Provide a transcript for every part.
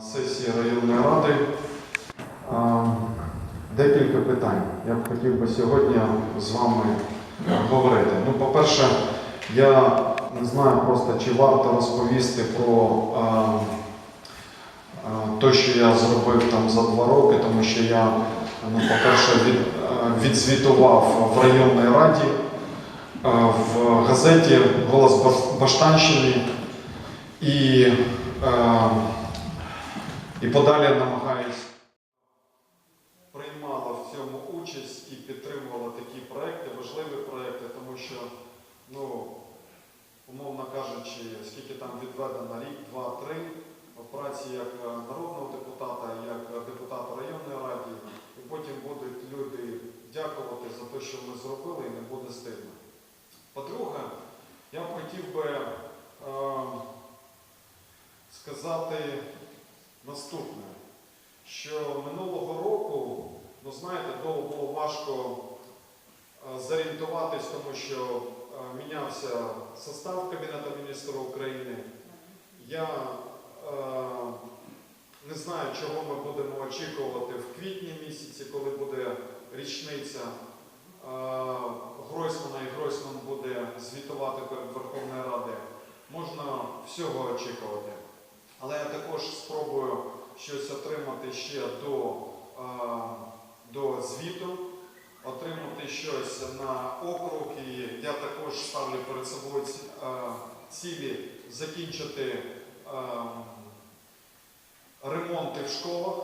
Сесії районної ради. Декілька питань. Я б хотів би сьогодні з вами говорити. Ну, по-перше, я не знаю просто, чи варто розповісти про те, що я зробив там за два роки, тому що я, ну, по-перше, від, відзвітував в районній раді в газеті Голос Баштанщини і, і подалі намагаюсь приймала в цьому участь і підтримувала такі проекти, важливі проекти, тому що, ну, умовно кажучи, скільки там відведено рік, два, три праці як народного депутата, як депутата районної ради, і потім будуть люди дякувати за те, що ми зробили, і не буде стидно. По-друге, я б хотів би е, сказати наступне, що минулого року, ну знаєте, довго було важко е, зорієнтуватись, тому що е, мінявся состав Кабінету міністрів України. Я е, не знаю, чого ми будемо очікувати в квітні місяці, коли буде річниця Гройсмана і Гройсман буде звітувати перед Верховною Радою. Можна всього очікувати. Але я також спробую щось отримати ще до, е, до звіту, отримати щось на округ. І я також ставлю перед собою е, цілі закінчити е, ремонти в школах,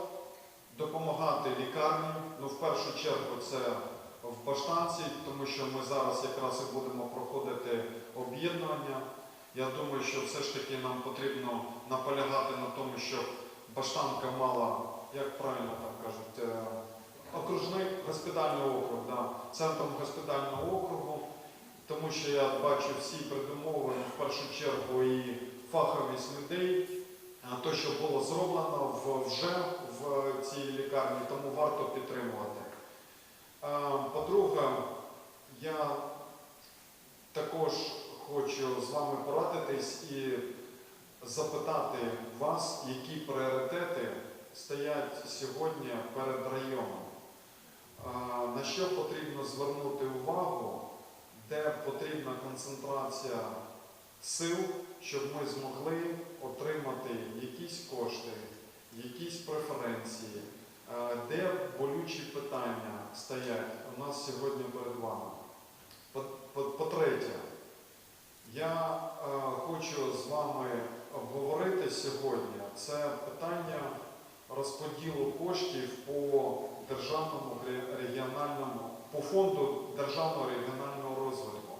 допомагати лікарні. Ну, в першу чергу це в Баштанці, тому що ми зараз якраз і будемо проходити об'єднання. Я думаю, що все ж таки нам потрібно наполягати на тому, щоб Баштанка мала, як правильно там кажуть, е, окружний госпітальний округ, да, центром госпітального округу, тому що я бачу всі передумови, в першу чергу і фаховість людей, те, що було зроблено вже в цій лікарні, тому варто підтримувати. Е, По-друге, я також хочу з вами порадитись і запитати вас, які пріоритети стоять сьогодні перед районом. На що потрібно звернути увагу, де потрібна концентрація сил, щоб ми змогли отримати якісь кошти, якісь преференції, де болючі питання стоять у нас сьогодні перед вами. По- по- По-третє, я е, хочу з вами обговорити сьогодні це питання розподілу коштів по державному регіональному, по фонду державного регіонального розвитку,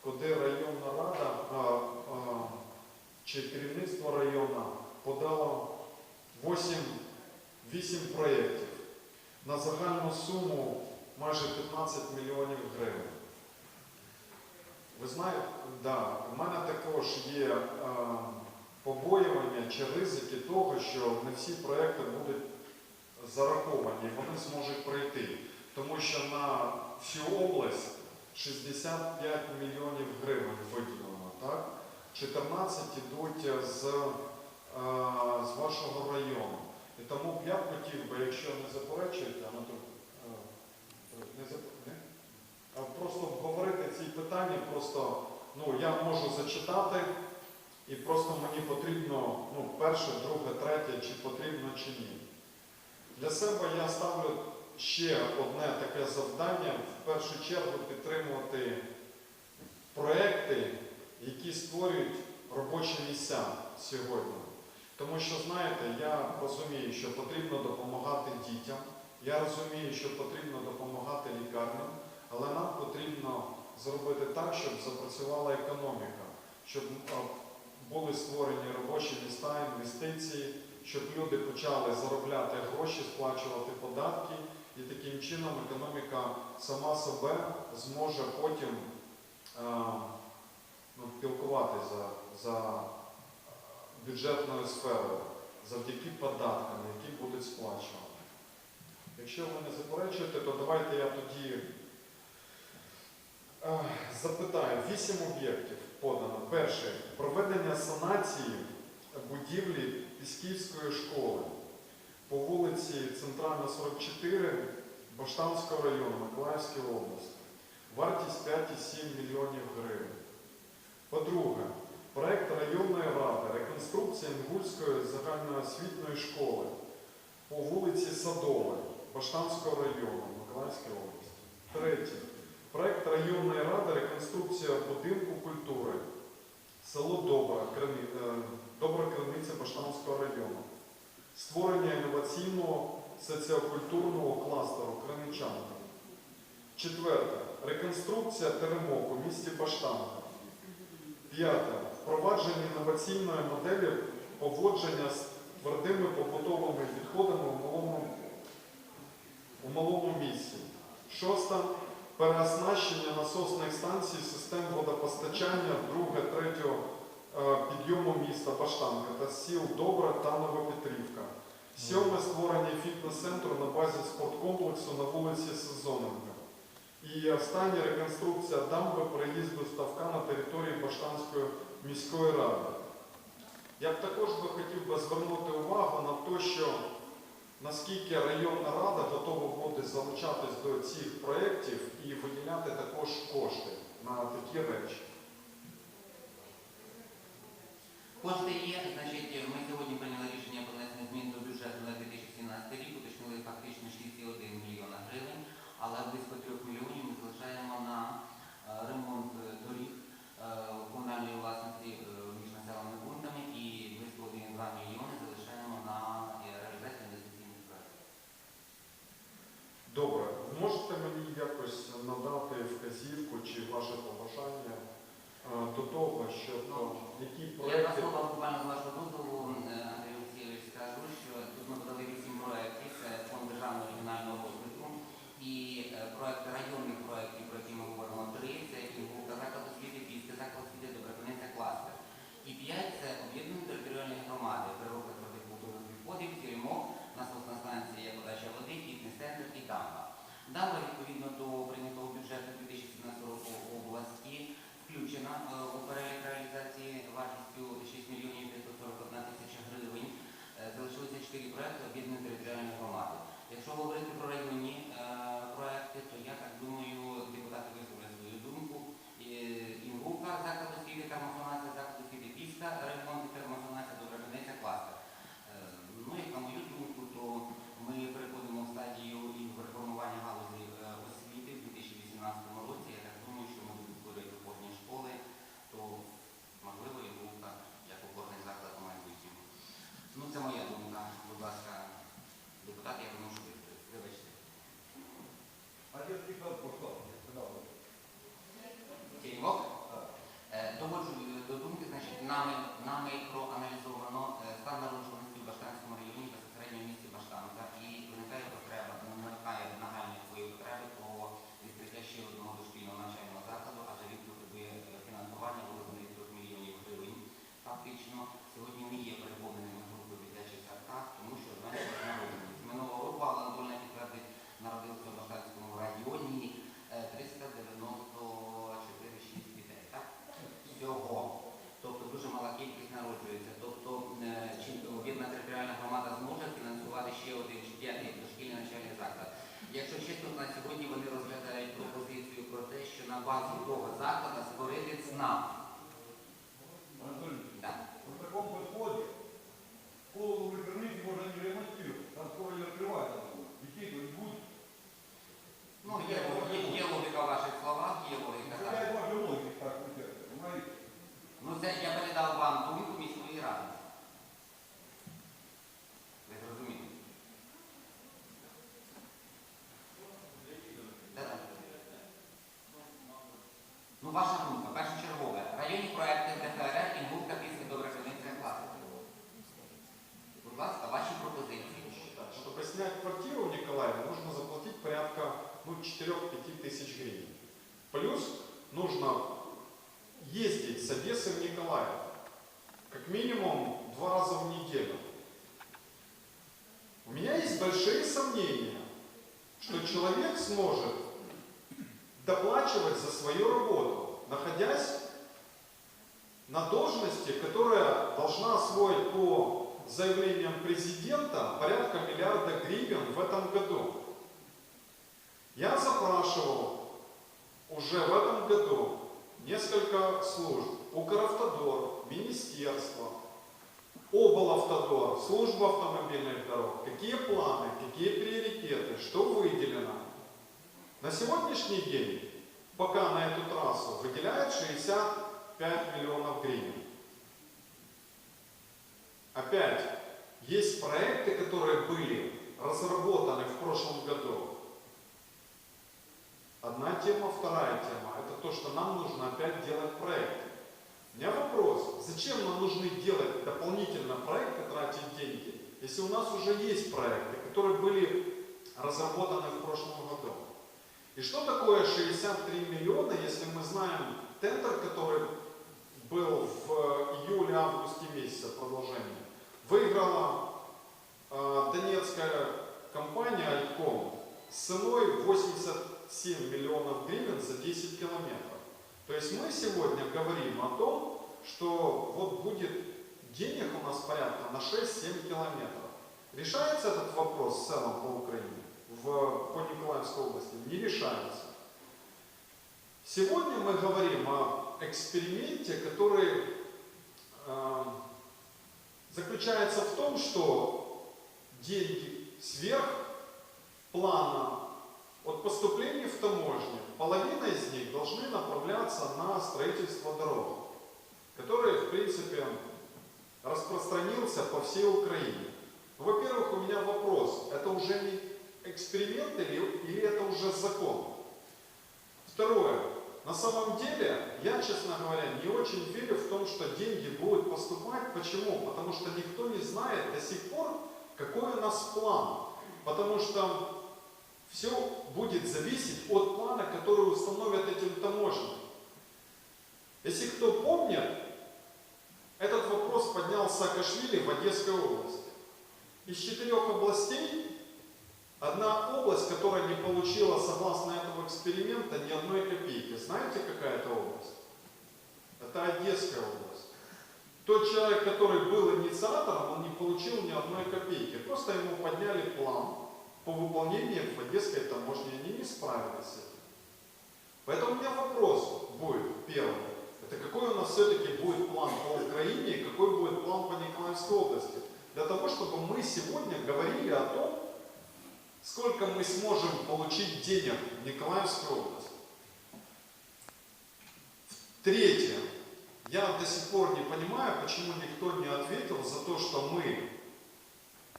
куди районна рада е, е, чи керівництво району подало 8, 8 проєктів на загальну суму майже 15 мільйонів гривень. Ви знаєте, да, у мене також є е, побоювання чи ризики того, що не всі проекти будуть зараховані, вони зможуть пройти. Тому що на всю область 65 мільйонів гривень виділено, так? 14 йдуть з, е, з вашого району. І тому я б хотів би, якщо не заперечуєте, а тут, е, не зап- не? А просто обговорити ці питання, просто ну, я можу зачитати, і просто мені потрібно ну, перше, друге, третє, чи потрібно, чи ні. Для себе я ставлю ще одне таке завдання, в першу чергу підтримувати проекти, які створюють робочі місця сьогодні. Тому що, знаєте, я розумію, що потрібно допомагати дітям, я розумію, що потрібно допомагати лікарням, але нам потрібно зробити так, щоб запрацювала економіка, щоб були створені робочі міста, інвестиції, щоб люди почали заробляти гроші, сплачувати податки, і таким чином економіка сама себе зможе потім а, ну, пілкувати за, за бюджетною сферою, завдяки податкам, які будуть сплачувати. Якщо ви не заперечуєте, то давайте я тоді е, запитаю. Вісім об'єктів подано. Перше проведення санації будівлі Пісківської школи по вулиці Центральна 44 Баштанського району Миколаївської області. Вартість 5,7 мільйонів гривень. По-друге, проект районної ради реконструкція Інгульської загальноосвітньої школи по вулиці Садової Баштанського району Миколаївської області. Третє. Проект районної ради реконструкція будинку культури село Добра, е, Добра Криниця Баштанського району. Створення інноваційного соціокультурного кластеру Криничанка. Четверте. Реконструкція теремок у місті Баштанка. П'яте. Впровадження інноваційної моделі поводження з твердими побутовими відходами у малому, місці. Шосте. Переоснащення насосних станцій систем водопостачання 2-3 підйому міста Баштанка та сіл Добра та Новопетрівка. Сьоме створення фітнес-центру на базі спорткомплексу на вулиці Сезоненка. І остання реконструкція дамби проїзду ставка на території Баштанської міської ради. Я б також би хотів би звернути увагу на те, що наскільки районна рада готова буде залучатись до цих проєктів і виділяти також кошти на такі речі. Кошти є, значить, ми сьогодні прийняли рішення про внесення змін до бюджету на 2017 рік, уточнили фактично 6,1 мільйона гривень, але близько 3 мільйонів ми залишаємо на е, ремонт е, доріг е, комунальної власності е, між населеними пунктами і близько 1,2 мільйони залишаємо на е, реалізацію інвестиційних проєктів. Добре, можете мені якось надати вказівку чи ваше побажання е, до того, що Ну, які Я два проекти слова буквально з вашого дозволу, е, Андрій Олексійович, скажу, що тут ми подали вісім проєктів, це фонд державного регіонального розвитку і е, проект районних проєктів, про які ми говоримо, три, це Інгулка заклад освіти, Пільська заклад освіти, Добропинниця кластер. І п'ять це об'єднані територіальні громади, переробка твердих побутових відходів, Теремок, насосна станція подача води, фітнес-центр і дамба. Дамба, відповідно до прийнятого бюджету 2017 року області, включена е, у перелік реалізації вартістю 6 мільйонів 541 тисяча гривень. Е, Залишилося 4 проекти об'єднаної територіальної громади. Якщо говорити про районні е, проекти, то я так думаю, депутати висловлять свою думку. Е, Інгулка, заклад освіти, термосонація, заклад освіти Піска, ремонт і термосонація, Добропинниця, кластер. Е, Ну, як на мою думку, то ми переходимо в стадію і в реформування галузі е, освіти в 2018 році. Я так думаю, що ми будемо створювати опорні школи, то можливо і думка як опорний заклад у майбутньому. Ну, це моя думка. Будь ласка, депутат, я думаю, що ви вибачте. А я списал пошел, я сказал. Києвок? Е, Доводжу е, до думки, значить, нами, нами проаналізовано е, стан народжуваності в Баштанському районі безпосередньо в місті Баштанка і виникає потреба, виникає нагальні такої потреби по відкриття ще одного дошкільного навчального закладу, адже він потребує фінансування розмірі 3 мільйонів гривень. Фактично, сьогодні не є переповненими групи в дитячих садках, тому що зменшилася народжуваність. Минулого року Алла Анатольовна підтвердить, народилася в Баштанському районі е, 394 6 дітей. Так? Всього. Тобто дуже мала кількість народжується. Тобто е, чи об'єднана територіальна громада зможе фінансувати ще один чи п'ятий дошкільний навчальний заклад. Якщо чесно, на сьогодні вони розглядають пропозицію про те, що на базі того закладу створити ЦНАП. Анатолий, Так. при таком подходе школу вы не ремонтировать. Там скоро будет. Ну, є с Одессы в Николаев. Как минимум два раза в неделю. У меня есть большие сомнения, что человек сможет доплачивать за свою работу, находясь на должности, которая должна освоить по заявлениям президента порядка миллиарда гривен в этом году. Я запрашивал уже в этом году несколько служб, Укравтодор, Министерство, Облавтодор, Служба автомобильных дорог, какие планы, какие приоритеты, что выделено. На сегодняшний день пока на эту трассу выделяют 65 миллионов гривен. Опять, есть проекты, которые были разработаны в прошлом году. Одна тема, вторая тема. Это то, что нам нужно опять делать проекты. У меня вопрос, зачем нам нужны делать дополнительно проекты, тратить деньги, если у нас уже есть проекты, которые были разработаны в прошлом году? И что такое 63 миллиона, если мы знаем тендер, который был в июле-августе месяце продолжение, выиграла э, донецкая компания Альтком с ценой 87 миллионов гривен за 10 километров. То есть мы сегодня говорим о том, что вот будет денег у нас порядка на 6-7 километров. Решается этот вопрос в целом по Украине, в, по Николаевской области? Не решается. Сегодня мы говорим о эксперименте, который э, заключается в том, что деньги сверх плана от поступления в таможню, половина из них должны направляться на строительство дорог, который, в принципе, распространился по всей Украине. Ну, Во-первых, у меня вопрос, это уже не эксперимент или, или это уже закон? Второе, на самом деле, я, честно говоря, не очень верю в том, что деньги будут поступать. Почему? Потому что никто не знает до сих пор, какой у нас план. Потому что все будет зависеть от плана, который установят этим таможням. Если кто помнит, этот вопрос поднял Саакашвили в Одесской области. Из четырех областей одна область, которая не получила, согласно этого эксперимента, ни одной копейки. Знаете, какая это область? Это Одесская область. Тот человек, который был инициатором, он не получил ни одной копейки. Просто ему подняли план по выполнению в Одесской таможне. Они не справились с этим. Поэтому у меня вопрос будет первый. Это какой у нас все-таки будет план по Украине и какой будет план по Николаевской области? Для того, чтобы мы сегодня говорили о том, сколько мы сможем получить денег в Николаевской области. Третье. Я до сих пор не понимаю, почему никто не ответил за то, что мы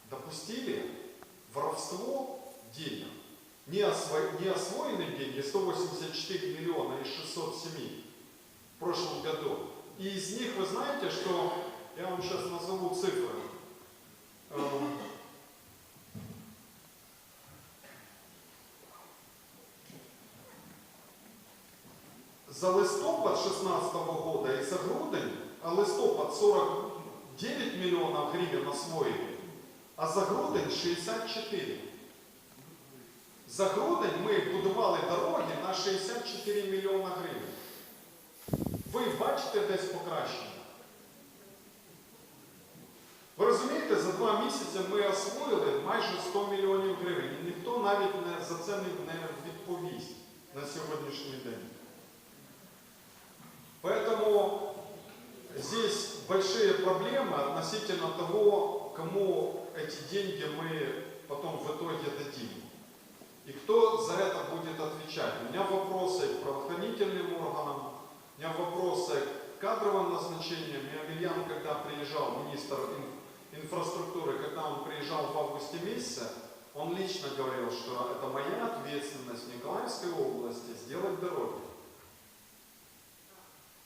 допустили воровство денег. Не, осво... не освоенные деньги, 184 миллиона из 607 в прошлом году. И из них вы знаете, что, я вам сейчас назову цифры. Эм, За листопад 16 года и за грудень, а листопад 49 миллионов гривен освоили, а за грудень 64. За грудень ми будували дороги на 64 мільйона гривень. Ви бачите десь покращення? Ви розумієте, за два місяці ми освоїли майже 100 мільйонів гривень. І ніхто навіть не, за це не, відповість на сьогоднішній день. Поэтому здесь большие проблемы относительно того, кому эти деньги мы потом в итоге дадим. И кто за это будет отвечать? У меня вопросы к правоохранительным органам, у меня вопросы к кадровым назначениям. Емельян, когда приезжал, министр ин- инфраструктуры, когда он приезжал в августе месяце, он лично говорил, что это моя ответственность в Николаевской области сделать дороги.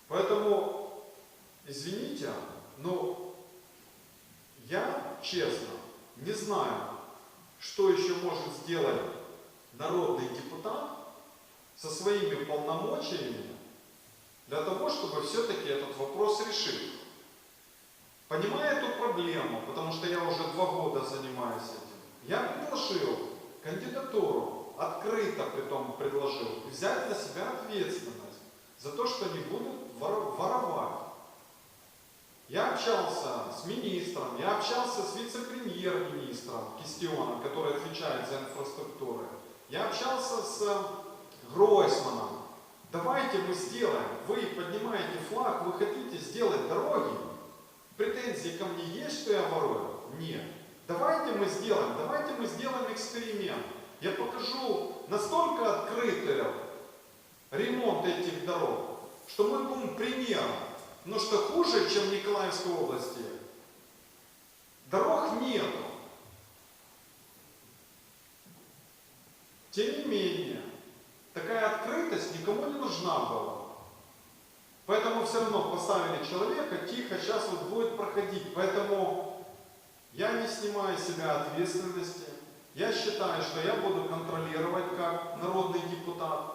Поэтому, извините, но я, честно, не знаю, что еще может сделать народный депутат со своими полномочиями для того, чтобы все-таки этот вопрос решить. Понимая эту проблему, потому что я уже два года занимаюсь этим, я предложил кандидатуру, открыто при том предложил, взять на себя ответственность за то, что не будут вор- воровать. Я общался с министром, я общался с вице-премьер-министром Кистионом, который отвечает за инфраструктуру. Я общался с э, Гройсманом. Давайте мы сделаем. Вы поднимаете флаг, вы хотите сделать дороги. Претензии ко мне есть, что я ворую? Нет. Давайте мы сделаем, давайте мы сделаем эксперимент. Я покажу настолько открытый ремонт этих дорог, что мы будем примером. Но что хуже, чем в Николаевской области, дорог нету. Тем не менее, такая открытость никому не нужна была. Поэтому все равно поставили человека, тихо, сейчас вот будет проходить. Поэтому я не снимаю с себя ответственности. Я считаю, что я буду контролировать как народный депутат.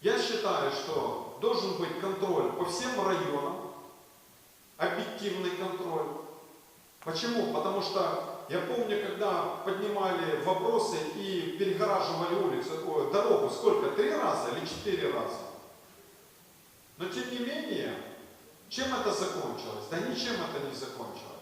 Я считаю, что должен быть контроль по всем районам, объективный контроль. Почему? Потому что я помню, когда поднимали вопросы и перегораживали улицу, ой, дорогу, сколько? Три раза или четыре раза? Но тем не менее, чем это закончилось? Да ничем это не закончилось.